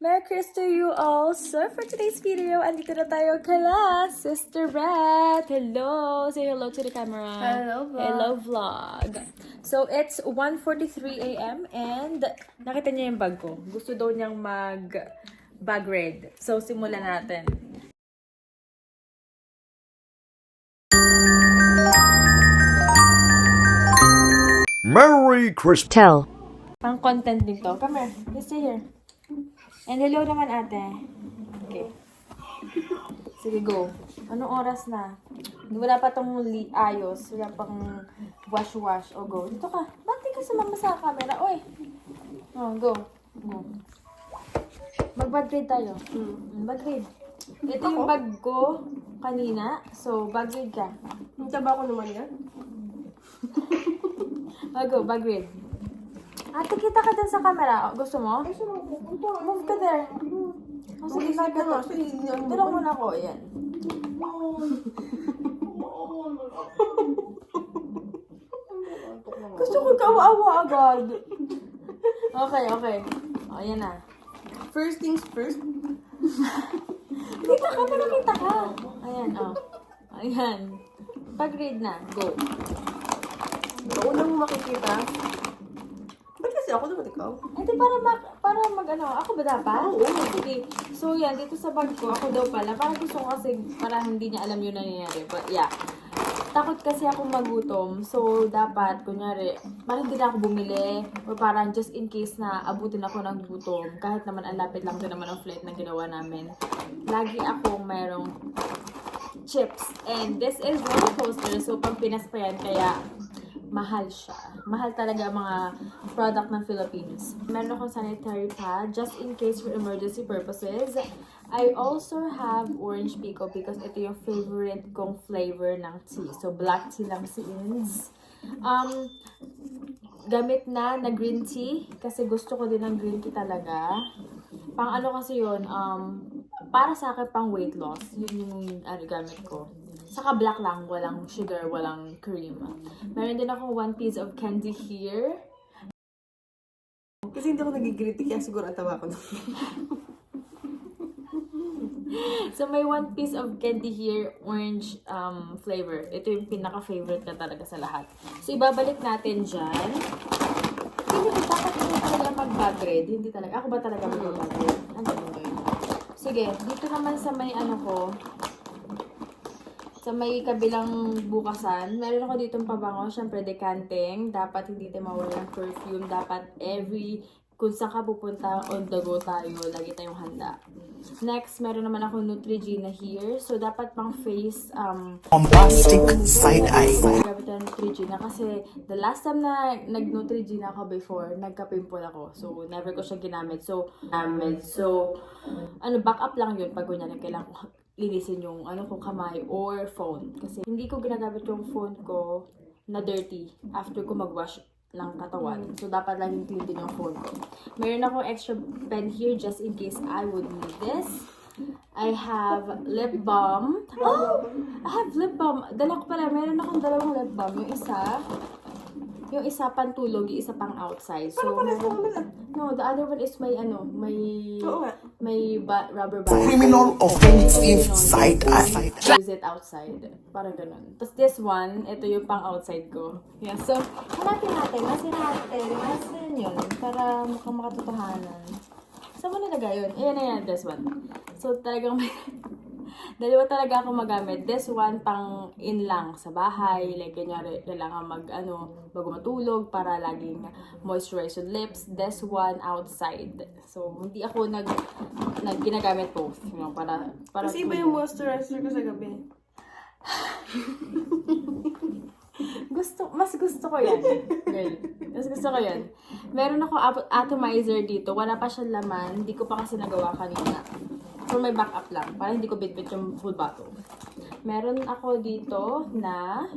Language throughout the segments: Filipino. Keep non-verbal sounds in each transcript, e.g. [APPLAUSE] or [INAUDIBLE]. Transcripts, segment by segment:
Merry Christmas to you all! So, for today's video, andito na tayo kala Sister Rat! Hello! Say hello to the camera! Hello, vlog. Hello, vlog! So, it's 1.43 a.m. and nakita niya yung bag ko. Gusto daw niyang mag bag red. So, simulan natin. Merry Christmas. Tell. Pang content din to. Come here. You stay here. And hello naman ate. Okay. Sige, go. Anong oras na? Wala pa tong li- ayos. Wala pang wash-wash. O, go. Dito ka. Bakit di ka sumama sa camera? Oy. Oh, go. Go. Mag-bag grade tayo. Hmm. Bag grade. Ito yung bag ko kanina. So, bag grade ka. Yung taba ko naman yan. [LAUGHS] Oh, go. Bag grade. Ate, kita ka dun sa camera. O, Gusto mo? Move ka there. Oh, sige, ka sige. hindi ako Tulong muna ako. Ayan. [LAUGHS] Gusto ko kawa-awa agad. Okay, okay. O, ayan na. First things first. [LAUGHS] Kita ka, nakita ka. Ayan, o. Ayan. Pag-read na. Go. Unang makikita. Kasi ako dapat ikaw? Hindi, para mag, para mag ano, ako ba dapat? Oo. Sige. So, yan, dito sa bag ko, ako daw pala. Parang gusto ko kasi, para hindi niya alam yun nangyayari. But, yeah. Takot kasi ako magutom. So, dapat, kunyari, parang hindi na ako bumili. Or parang just in case na abutin ako ng gutom. Kahit naman ang lapit lang din naman ang flight na ginawa namin. Lagi akong mayroong chips. And this is roller coaster. So, pang Pinas pa yan. Kaya, mahal siya. Mahal talaga ang mga product ng Philippines. Meron akong sanitary pad just in case for emergency purposes. I also have orange pico because ito yung favorite kong flavor ng tea. So, black tea lang si Ins. Um, gamit na na green tea kasi gusto ko din ng green tea talaga. Pang ano kasi yun, um, para sa akin pang weight loss. Yun yung ano, gamit ko. Saka black lang, walang sugar, walang cream. Meron din akong one piece of candy here. Kasi hindi ako nagigiliti kaya siguro ang taba ko. [LAUGHS] So may one piece of candy here, orange um, flavor. Ito yung pinaka-favorite ka talaga sa lahat. So ibabalik natin dyan. Hindi ko dapat hindi talaga mag-bag red. Hindi talaga. Ako ba talaga mag-bag red? Ano ba yun? Sige, dito naman sa may ano ko, sa may kabilang bukasan, meron ako ditong pabango, syempre decanting. Dapat hindi tayo mawala ng perfume. Dapat every, kung saan ka pupunta, on the go tayo, lagi tayong handa. Next, meron naman ako Neutrogena here. So, dapat pang face, um, bombastic side eye. gamit ng Neutrogena kasi the last time na nag-Neutrogena ako before, nagka-pimple ako. So, never ko siya ginamit. So, gamit. So, ano, backup lang yun pag kunyari kailangan ko linisin yung ano ko kamay or phone. Kasi hindi ko ginagamit yung phone ko na dirty after ko mag-wash ng katawan. So, dapat laging clean din yung phone ko. Meron ako extra pen here just in case I would need this. I have lip balm. Oh! I have lip balm. Dala ko pala. Meron akong dalawang lip balm. Yung isa, yung isa pantulog, yung isa pang outside. So, meron- naman ah. no, the other one is may ano, may Oo nga. May ba- rubber band. Criminal offensive side eye. Use it outside. Parang ganun. Tapos this one, ito yung pang outside ko. Yeah, so, hanapin natin. Nasaan natin? Nasaan yun? Para mukhang makatotohanan. Saan mo nilagay yun? Ayan na yan, this one. So, talagang may... Dalawa talaga ako magamit. This one, pang in lang sa bahay. Like, kanyari, kailangan mag, ano, bago matulog para laging moisturize yung lips. This one, outside. So, hindi ako nag, nag ginagamit both. You know, para, para Kasi iba yung moisturizer ko sa gabi. [LAUGHS] Gusto, mas gusto ko yan. Girl. Mas gusto ko yan. Meron ako atomizer dito. Wala pa siyang laman. Hindi ko pa kasi nagawa kanina. For my backup lang. Para hindi ko bitbit yung full bottle. Meron ako dito na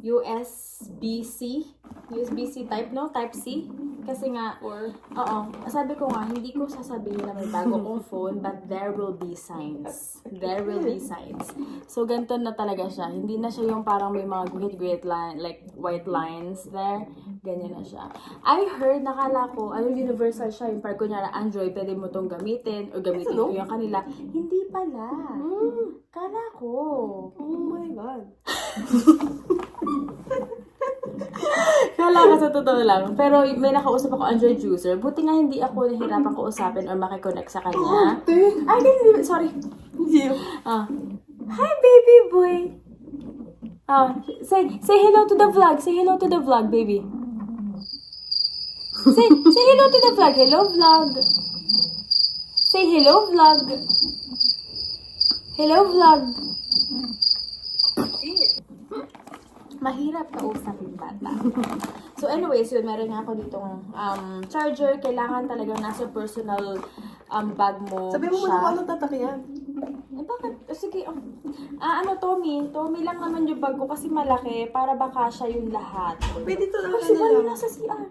USB-C USB-C type, no? Type C. Kasi nga, Or, oo, sabi ko nga, hindi ko sasabihin na may bago kong phone, but there will be signs. There will be signs. So, ganito na talaga siya. Hindi na siya yung parang may mga guhit-guhit line, like white lines there. Ganyan na siya. I heard, nakala ko, ano, universal siya. Yung parang kunyara, Android, pwede mo tong gamitin, o gamitin ko yung kanila. Hindi pala. mm, Kala ko. oh my God. [LAUGHS] Kala ka sa totoo lang. Pero may nakausap ako Android user. Buti nga hindi ako nahirapan kausapin or makikonnect sa kanya. Ate, Ay, hindi. Sorry. hindi. Ah. Hi, baby boy. Ah, say say hello to the vlog. Say hello to the vlog, baby. Say say hello to the vlog. Hello vlog. Say hello vlog. Hello vlog. Mahirap kausapin bata. So anyways, yun, meron nga ako ditong um, charger. Kailangan talagang nasa personal um, bag mo Sabi mo muna kung anong tatakyan. Eh, bakit? Eh, sige, oh. Ah, ano, Tommy? Tommy lang naman yung bag ko kasi malaki para baka siya yung lahat. Pwede to lang Oh, si ano Bayon lang. nasa CR.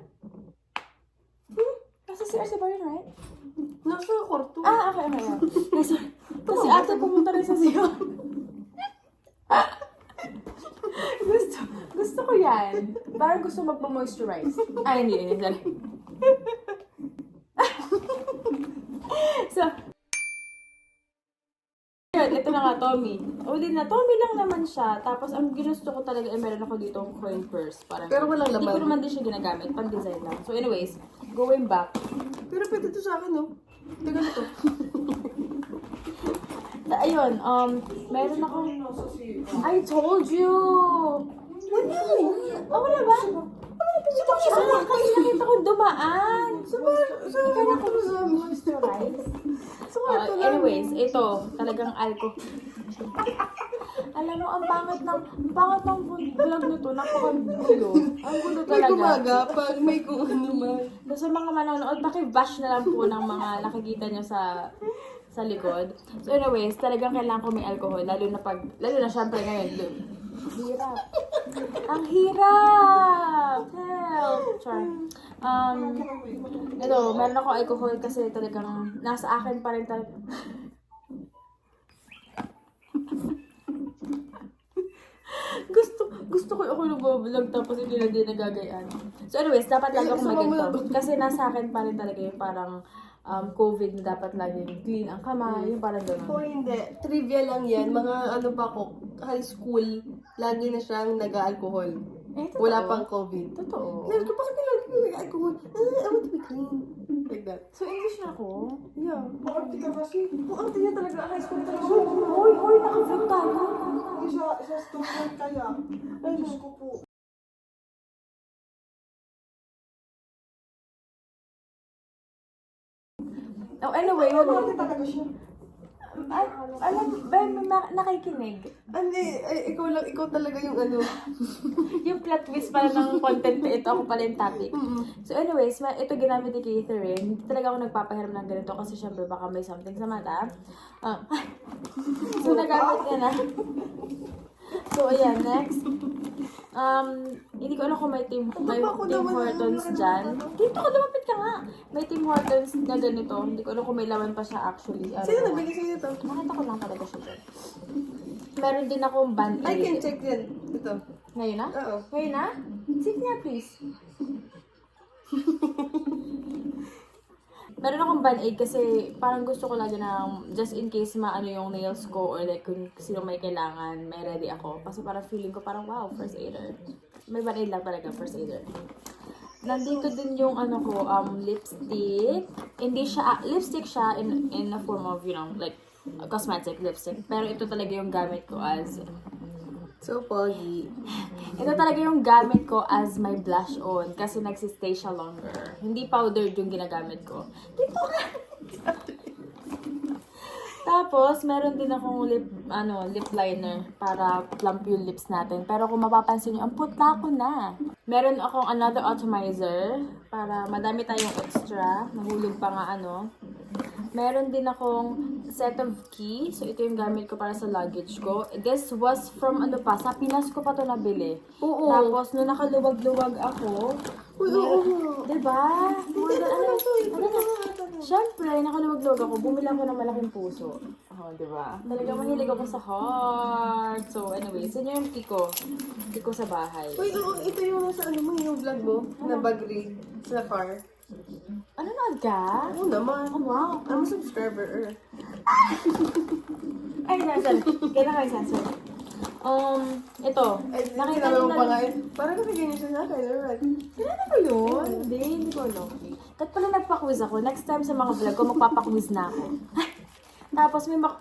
Hmm? Nasa CR si Bayon, right? Nasa kwarto. Ah, okay, okay. okay. [LAUGHS] Kasi, kasi ate pumunta rin sa CR. [LAUGHS] gusto, gusto ko yan. Parang gusto magpa-moisturize. Ay, hindi, hindi, [LAUGHS] so, yun, ito na nga, Tommy. Uli na, Tommy lang naman siya. Tapos, ang ginusto ko talaga, eh, meron ako dito coin purse. Parang, Pero walang Hindi ko laman. naman din siya ginagamit, pang design lang. So, anyways, going back. Pero pwede to sa akin, no? Taga to. Ayun, um, meron ako... I told you! Wala. Oh, wala ba? Ah, kasi nakita ko dumaan. Sa sa Kaya ko moisturize. Sa Uh, kwarto lang. anyways, ito, talagang alco. Alam mo, ang pangit ng, ang pangit ng vlog nito, napakagulo. Ang gulo May talaga. kumaga pag may kung ano man. So, sa mga manonood, pakibash na lang po ng mga nakikita nyo sa sa likod. So anyways, talagang kailangan ko may alcohol, lalo na pag, lalo na syempre ngayon, lo- hirap. Ang hirap! Help! Char. Um, ito, meron ako alcohol kasi talagang nasa akin pa rin talaga. gusto gusto ko ako nag-vlog tapos hindi na din nagagayaan. So anyways, dapat lagi ako may ganito. Kasi nasa akin pa rin talaga yung parang um, COVID na dapat laging clean ang kamay, yung parang gano'n. Kung hindi, trivia lang yan. Mga ano pa ko, high school, lagi na siyang nag-alcohol. Eh, totoo. Wala pang COVID. Totoo. Sabi ko, bakit nila nag-alcohol? Ah, I want to be clean. Like that. So English na ako? Yeah. Maarte ka kasi. Maarte niya talaga. High school talaga. Hoy, hoy, naka-vlog tayo. Isa, isa student kaya. Ay, Diyos ko anyway, wag mo. talaga siya. Ay, alam, ba, may ma- nakikinig. Ano eh, ay, ikaw lang, ikaw talaga yung ano. [LAUGHS] Yung plot twist pala ng content na ito, ako pala yung topic. So anyways, ma- ito ginamit ni Catherine. Hindi talaga ako nagpapahiram ng ganito kasi syempre baka may something sa mata. Ah. [LAUGHS] so nagamit niya na. So ayan, next. Um, hindi ko alam kung may team, may Ano ba ako Tim naman? Hortons Ano, dyan. Dito ka, lumapit ka nga. May Tim Hortons na ganito. Hindi ko alam kung may laman pa siya actually. Sino know. nabili sa'yo ito? Nakita ko lang talaga siya dyan. Meron din akong band I can check yan. Ito. Ngayon na? Oo. Ngayon na? Sit nga, please. [LAUGHS] Meron akong band-aid kasi parang gusto ko lagi na just in case maano yung nails ko or like kung sino may kailangan, may ready ako. Kasi parang feeling ko parang wow, first aider. May band-aid lang talaga, first aider. Nandito din yung ano ko, um, lipstick. Hindi siya, ah, lipstick siya in, in a form of, you know, like, cosmetic lipstick. Pero ito talaga yung gamit ko as So, pogi. ito talaga yung gamit ko as my blush on kasi nagsistay siya longer. Hindi powdered yung ginagamit ko. Dito ka! Tapos, meron din akong lip, ano, lip liner para plump yung lips natin. Pero kung mapapansin nyo, ang putla ko na. Meron akong another atomizer para madami tayong extra. Nahulog pa nga ano. Meron din akong set of key. So, ito yung gamit ko para sa luggage ko. This was from ano pa, sa Pinas ko pa to nabili. Oo. Tapos, nung nakaluwag-luwag ako, Uy, oo. diba? More than, ano, ano na, Siyempre, nakaluwag-luwag ako. Bumili ako ng malaking puso. Oh, di ba? Talaga mahilig ako sa heart. So, anyways, yun yung kiko. Kiko sa bahay. Uy, oo, ito yung sa ano mo, yung vlog mo, na bag rig sa car. Ano na ka? Oo naman. Oh, wow. I'm a subscriber. [LAUGHS] Ay, nasan? Kailan kayo nasan? Um, ito. Ay, Nakita mo na. pa nga eh. Parang kasi ganyan siya sa akin. alright. Kilala ko yun? Hindi, hindi ko alam. Kahit pala nagpa-quiz ako, next time sa mga vlog ko, magpapa-quiz na ako. [LAUGHS] Tapos may mak...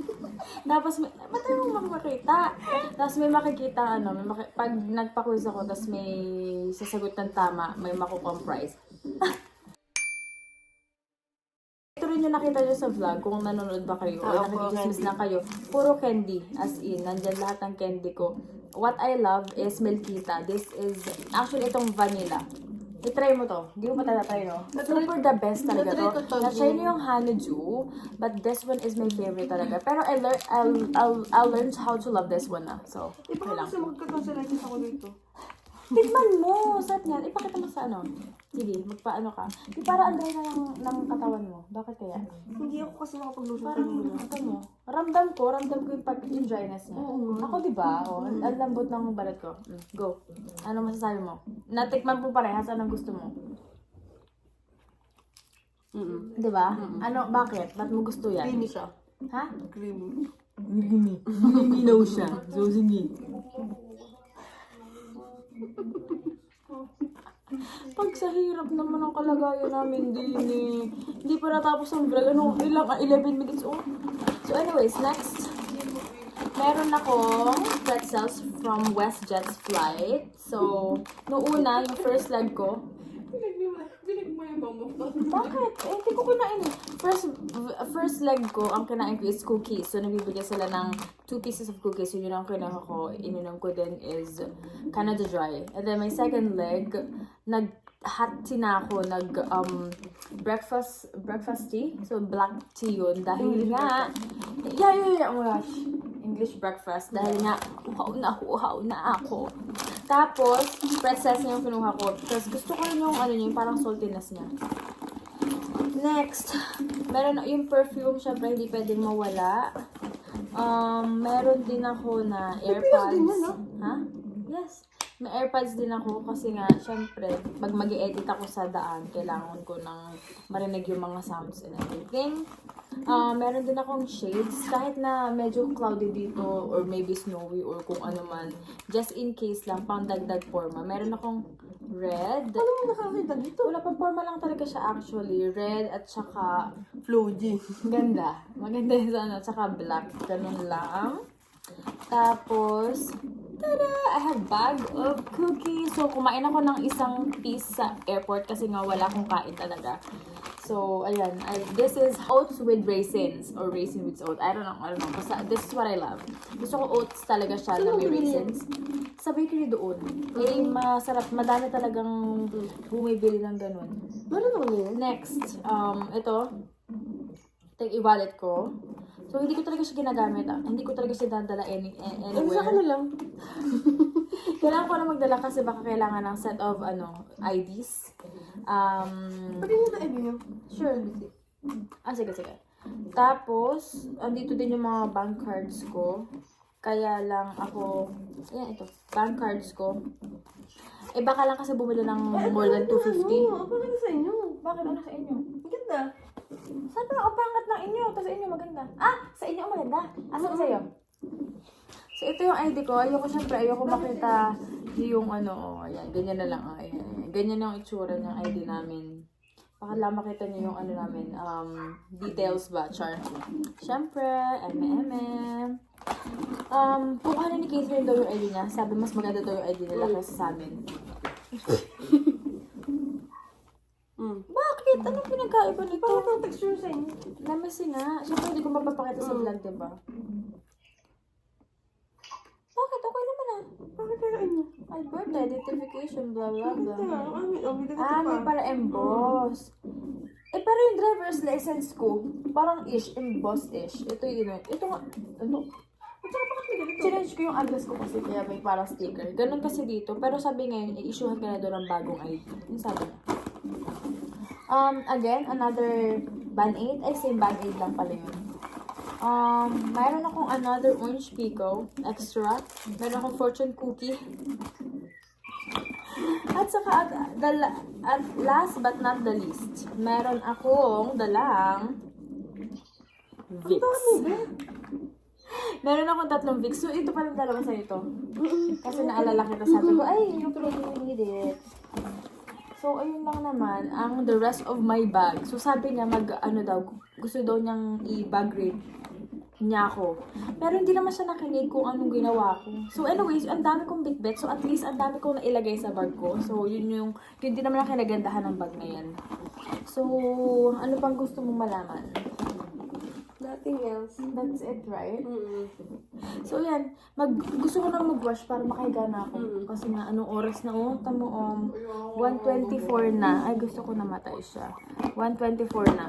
[LAUGHS] Tapos may... Ba't tayo mo makikita? Tapos may makikita, ano, may maki- pag nagpa-quiz ako, tapos may sasagot ng tama, may rin yung nakita nyo sa vlog, kung nanonood ba kayo, o Oo, nakikismis na kayo. Puro candy, as in, nandyan lahat ng candy ko. What I love is Milkita. This is, actually, itong vanilla. I-try mo to. Hindi mo pa tatatry, no? Super the best talaga to. Na-try niyo yung honeydew, but this one is my favorite talaga. Pero I learn, I'll, I'll, I'll learn how to love this one na. So, okay lang. kasi magkakonsulitis ako dito. Tikman mo! Sarap niyan. Ipakita mo sa ano. Sige, magpaano ka. Di para ang dry na ng, ng katawan mo. Bakit kaya? Hindi ako kasi nakapag-lotion Parang, kanina. ano mo, ramdam ko, ramdam ko yung, pag, yung dryness niya. Oo. Ako, di ba? Oh, ang lambot ng balat ko. Mm, go. Ano masasabi mo? Natikman po parehas, anong gusto mo? Mm-mm. Di ba? Ano, bakit? Ba't mo gusto yan? Creamy siya. Ha? Creamy. Hindi. Hindi siya. So, sige. Pag sa hirap naman ang kalagayan namin din eh. Hindi pa natapos ang vlog. Ano, ilang, ah, 11 minutes oh. So anyways, next. Meron ako pretzels from WestJet's flight. So, noong una, yung first leg ko, bakit? Eh, hindi ko kinain. eh. First, first leg ko, ang kinain ko is cookies. So, nagbibigay sila ng two pieces of cookies. So, yun ang kinain ko. Ininom ko din is Canada Dry. And then, my second leg, nag hot tea na ako, nag um, breakfast breakfast tea. So, black tea yun. Dahil nga, yeah, yeah, yeah, oh my gosh. English breakfast. Dahil nga, uhaw na, uhaw na ako. Tapos, pretzels na yung kinuha ko. Tapos, gusto ko rin yung, ano niya, yung parang saltiness niya. Next, meron yung perfume, syempre hindi pwedeng mawala. Um, meron din ako na AirPods. din yan, no? Ha? Yes. May AirPods din ako kasi nga, syempre, pag mag edit ako sa daan, kailangan ko ng marinig yung mga sounds and everything. Uh, meron din akong shades, kahit na medyo cloudy dito or maybe snowy or kung ano man. Just in case lang, pang dagdag forma. Meron akong red. Ano mo nakakita dito? Wala pang forma lang talaga siya actually. Red at saka Floji. ganda. Maganda yung sa ano, tsaka black. Ganun lang. Tapos, tada! I have bag of cookies. So, kumain ako ng isang piece sa airport kasi nga wala akong kain talaga. So, ayan. I, this is oats with raisins. Or raisin with oats. I don't know. I don't know. Basta, this is what I love. Gusto ko oats talaga siya na may raisins. Sa bakery doon. Eh, masarap. Madami talagang bumibili ng ganun. Meron ako niyan. Next, um, ito. Yung i-wallet ko. So, hindi ko talaga siya ginagamit. Ah. Hindi ko talaga siya dadala any, a- Ano sa anywhere. kanila lang? [LAUGHS] Kailangan ko na magdala kasi baka kailangan ng set of, ano, IDs. Um, Pwede niyo na niyo. sure. Ah, sige, sige. Tapos, andito din yung mga bank cards ko. Kaya lang ako, ayan ito, bank cards ko. Eh, baka lang kasi bumili ng more than 250. Ano? Ano sa inyo? Bakit ano sa inyo? Ang ganda. Sabi ko, pangat ng inyo. Tapos sa inyo maganda. Ah! Sa inyo ang maganda. Asa ko sa'yo? So, ito yung ID ko. Ayoko syempre, ayoko makita yung ano, oh, ayan, ganyan na lang. Oh, ayan, ayan. Ganyan yung itsura ng ID namin. Baka lang makita niyo yung ano namin, um, details ba, char. Syempre, MM. Um, kung ano ni Catherine daw yung ID niya, sabi mas maganda daw yung ID nila kaysa sa amin. Mm. [LAUGHS] Bakit? Anong pinagkaiba nito? Bakit ang texture sa inyo? Namisi nga. Siyempre, hindi ko mapapakita sa vlog, diba? Bakit? Okay naman ah. Bakit kaya inyo? Ay, birthday, identification, blah, blah, Bakit blah. kaya? Oh, may dagdag Ah, pa. may para emboss. Eh, pero yung driver's license ko, parang ish, embossed-ish. Ito yun, eh. ito nga, ano? At saka bakit may ganito? Challenge ko yung address ko kasi kaya may parang sticker. Ganun kasi dito. Pero sabi ngayon, i-issuehan ka na doon ng bagong ID. Yung sabi niya. Um, again, another band-aid. Ay, same band-aid lang pala yun. Um, mayroon akong another orange pico, extra. Meron akong fortune cookie. [LAUGHS] At saka, at, the, at last but not the least, meron akong dalang Vicks. Meron akong tatlong Vicks. So, ito pa rin dalawa sa ito. Kasi naalala kita, sabi ko, ay, you probably need it. So, ayun lang naman, ang the rest of my bag. So, sabi niya, mag, ano daw, gusto daw niyang i-bag rape niya ako. Pero hindi naman siya nakinig kung anong ginawa ko. So, anyways, ang dami kong bitbit. So, at least, ang dami kong nailagay sa bag ko. So, yun yung, yun din naman ang kinagandahan ng bag na yan. So, ano pang gusto mong malaman? Nothing else. That's it, right? Mm. So, yan. Mag, gusto ko nang mag-wash para makahiga na ako. Kasi nga, anong oras na, oh, tamo, um, 1.24 na. Ay, gusto ko namatay siya. 1.24 na.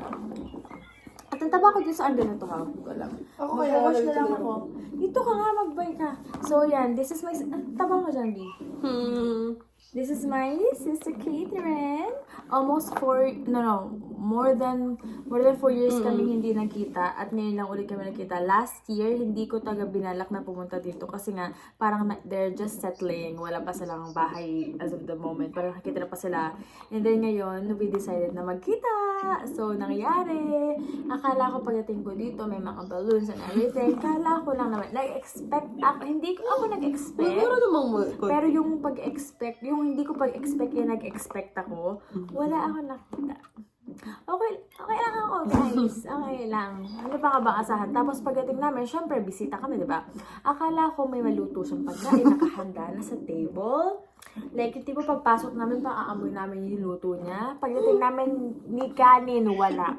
At ang taba ko dito sa ganito ha. Ko lang. Ako kaya Mag-wash na lang ako. Dito ka nga, mag-buy ka. So, yan. This is my... Ang taba mo dyan, B. Hmm. This is my sister Catherine. Almost four, no, no, more than, more than four years kami hindi nagkita at ngayon lang ulit kami nagkita. Last year, hindi ko taga binalak na pumunta dito kasi nga, parang na, they're just settling. Wala pa silang bahay as of the moment. Parang nakikita na pa sila. And then ngayon, we decided na magkita. So, nangyari. Akala ko pagdating ko dito, may mga balloons and everything. Kala ko lang naman, nag-expect ako, hindi ko ako nag-expect. Siguro namang. Pero yung pag-expect, yung hindi ko pag-expect yung nag-expect ako, wala ako nakita. Okay, okay lang ako, guys. Okay lang. Ano pa nga ba asahan? Tapos pagdating namin, syempre, bisita kami, di ba? Akala ko may maluto siyang pagkain, nakahanda na sa table. Like, yung tipo pagpasok namin, paaamoy namin yung luto niya. Pagdating namin ni kanin, wala.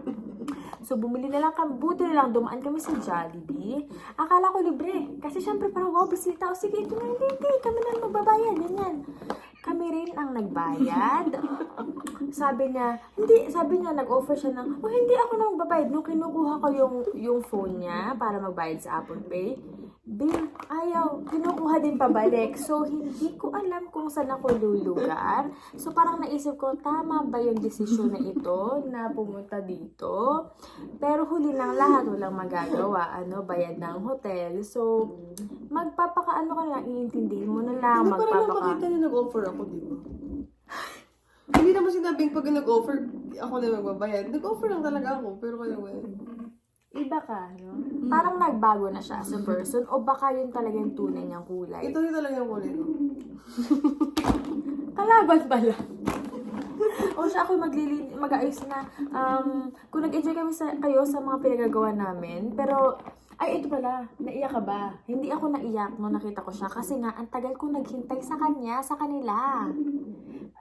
So, bumili na lang kami. Buti na lang, dumaan kami sa Jollibee. Akala ko libre. Kasi syempre, parang, wow, bisita. O, sige, ito na, hindi, hindi. Kami na magbabayad. Ganyan. Kami rin ang nagbayad. Sabi niya, hindi, sabi niya, nag-offer siya ng, oh, hindi ako nang babayad. Nung kinukuha ko yung, yung phone niya para magbayad sa Apple Pay, Bill, ayaw, kinukuha din pabalik. So, hindi ko alam kung saan ako lulugar. So, parang naisip ko, tama ba yung desisyon na ito na pumunta dito? Pero huli ng lahat, walang magagawa. Ano, bayad ng hotel. So, magpapakaano ka lang, iintindihin mo na lang, Hindi, parang makita niya nag-offer ako, di ba? Hindi naman sinabing pag nag-offer, ako na magbabayad. Nag-offer lang talaga ako, pero kayo eh. Iba ka, no? Parang nagbago na siya as a person o baka yun talaga yung tunay niyang kulay. Ito yung talaga yung kulay ko. [LAUGHS] Kalaban pala. [LAUGHS] o siya ako maglili mag-ayos na um kung nag-enjoy kami sa kayo sa mga pinagagawa namin pero ay ito pala naiyak ka ba hindi ako naiyak nung nakita ko siya kasi nga ang tagal ko naghintay sa kanya sa kanila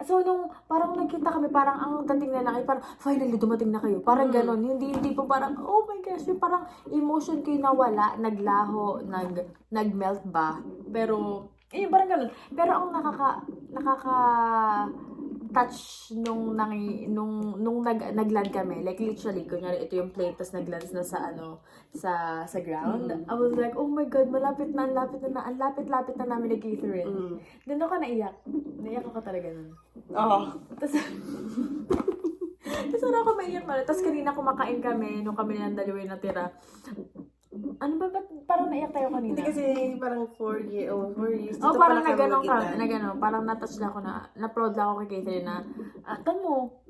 so nung parang nagkita kami parang ang dating na lang ay parang finally dumating na kayo. Parang ganon hindi hindi po parang oh my gosh yung parang emotion yung nawala naglaho nag nagmelt ba? Pero eh, parang ganun. Pero ang nakaka, nakaka, touch nung nangi, nung nung nag nagland kami. Like literally kunyari ito yung plate tas naglands na sa ano sa sa ground. I was like oh my god malapit na lapit na ang lapit lapit na namin ni Catherine Mm. doon ako naiyak. Naiyak ako talaga nun. Oo. tas [LAUGHS] tas ano ako maiyak na tas kanina kumakain kami nung kami ng dalawa natira ano ba ba't parang naiyak tayo kanina Hindi kasi parang 4 year, oh, 4 years. Oh, parang na gano'n ka, na gano'n, parang na-touch lang ako na, na-proud lang ako kay Catherine na, ah, mo,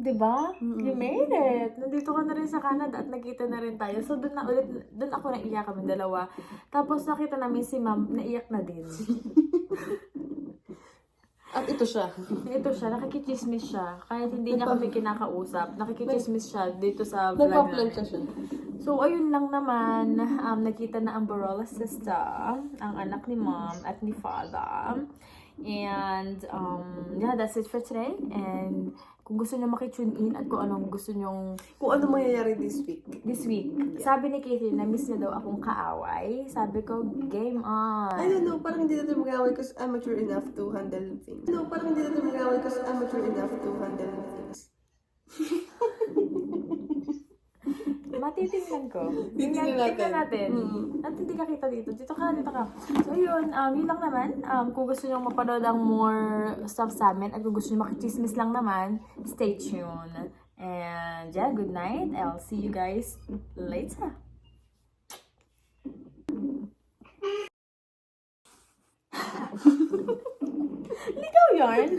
di ba? You made it. Nandito ka na rin sa Canada at nagkita na rin tayo. So, doon na ulit, doon ako naiyak kami dalawa. Tapos nakita namin si ma'am, naiyak na din. [LAUGHS] At ito siya. Ito siya, nakikichismis siya. Kahit hindi niya kami kinakausap, nakikichismis siya dito sa vlog Nagpa-plan ka siya. So, ayun lang naman. Um, nakita na ang Barola sister, ang anak ni mom at ni father. And, um, yeah, that's it for today. And, kung gusto niyo makitune in at kung anong gusto niyong Kung ano mangyayari this week. this week, sabi ni Katie, na-miss niya daw akong kaaway. Sabi ko, game on. I don't know, parang hindi natin mag-away because I'm mature enough to handle things. No, parang hindi natin mag-away because I'm mature enough to handle things. [LAUGHS] Matitingnan ko. [LAUGHS] Titingnan natin. Tingnan natin. Mm. At hindi ka kita dito. Dito ka, dito ka. So, yun. Um, yun lang naman. Um, kung gusto nyo mapanood ang more stuff sa amin at kung gusto nyo makichismis lang naman, stay tuned. And yeah, good night. I'll see you guys later. [LAUGHS] Ligaw yarn.